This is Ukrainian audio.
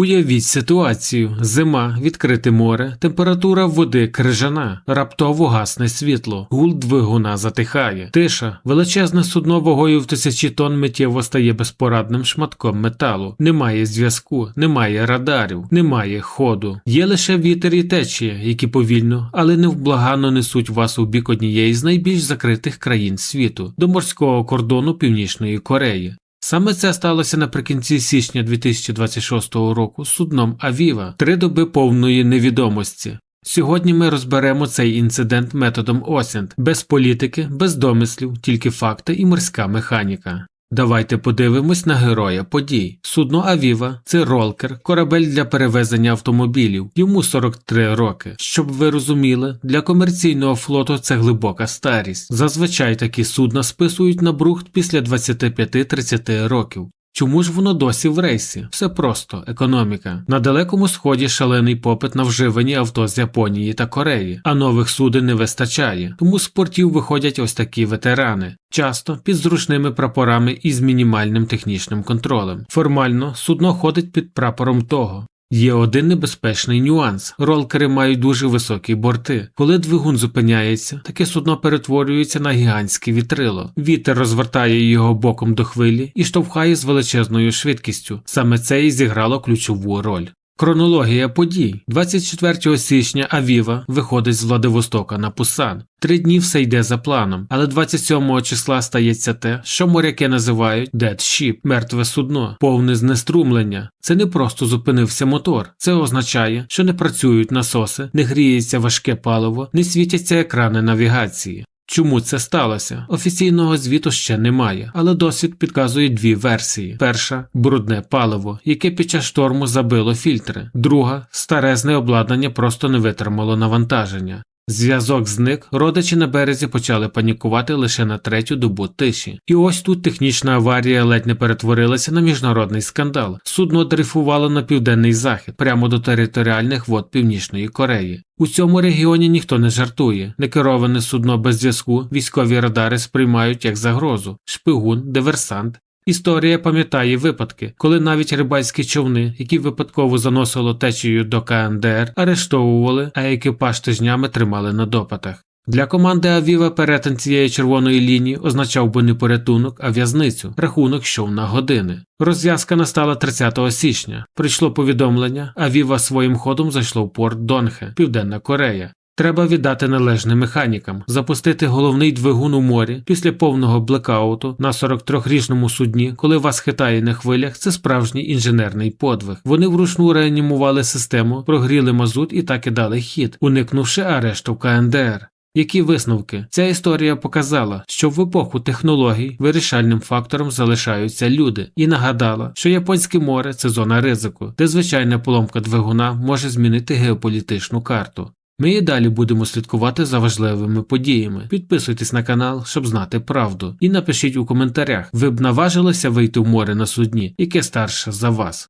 Уявіть ситуацію: зима, відкрите море, температура води крижана, раптово гасне світло, гул двигуна затихає, тиша, величезне судно вагою в тисячі тонн миттєво стає безпорадним шматком металу. Немає зв'язку, немає радарів, немає ходу. Є лише вітер і течія, які повільно, але невблаганно несуть вас у бік однієї з найбільш закритих країн світу до морського кордону Північної Кореї. Саме це сталося наприкінці січня 2026 року судном Авіва, три доби повної невідомості. Сьогодні ми розберемо цей інцидент методом Осінд без політики, без домислів, тільки факти і морська механіка. Давайте подивимось на героя подій. Судно Авіва це ролкер, корабель для перевезення автомобілів. Йому 43 роки. Щоб ви розуміли, для комерційного флоту це глибока старість. Зазвичай такі судна списують на брухт після 25-30 років. Чому ж воно досі в рейсі? Все просто економіка. На далекому сході шалений попит на вживані авто з Японії та Кореї, а нових суден не вистачає. Тому з портів виходять ось такі ветерани, часто під зручними прапорами і з мінімальним технічним контролем. Формально судно ходить під прапором того. Є один небезпечний нюанс: ролкери мають дуже високі борти. Коли двигун зупиняється, таке судно перетворюється на гігантське вітрило. Вітер розвертає його боком до хвилі і штовхає з величезною швидкістю. Саме це і зіграло ключову роль. Хронологія подій 24 січня Авіва виходить з Владивостока на Пусан. Три дні все йде за планом, але 27 числа стається те, що моряки називають Dead Ship – мертве судно, повне знеструмлення. Це не просто зупинився мотор, це означає, що не працюють насоси, не гріється важке паливо, не світяться екрани навігації. Чому це сталося? Офіційного звіту ще немає, але досвід підказує дві версії: перша брудне паливо, яке під час шторму забило фільтри, друга старезне обладнання просто не витримало навантаження. Зв'язок зник, родичі на березі почали панікувати лише на третю добу тиші. І ось тут технічна аварія ледь не перетворилася на міжнародний скандал. Судно дрейфувало на південний захід, прямо до територіальних вод Північної Кореї. У цьому регіоні ніхто не жартує. Некероване судно без зв'язку, військові радари сприймають як загрозу, шпигун, диверсант. Історія пам'ятає випадки, коли навіть рибальські човни, які випадково заносило течією до КНДР, арештовували, а екіпаж тижнями тримали на допитах. Для команди Авіва перетин цієї червоної лінії означав би не порятунок, а в'язницю. Рахунок йшов на години. Розв'язка настала 30 січня. Прийшло повідомлення, Авіва своїм ходом зайшло в порт Донхе, Південна Корея. Треба віддати належне механікам, запустити головний двигун у морі після повного блекауту на 43-річному судні, коли вас хитає на хвилях, це справжній інженерний подвиг. Вони вручну реанімували систему, прогріли мазут і так і дали хід, уникнувши арешту КНДР. Які висновки? Ця історія показала, що в епоху технологій вирішальним фактором залишаються люди, і нагадала, що Японське море це зона ризику, де звичайна поломка двигуна може змінити геополітичну карту. Ми і далі будемо слідкувати за важливими подіями. Підписуйтесь на канал, щоб знати правду, і напишіть у коментарях, ви б наважилися вийти в море на судні, яке старше за вас.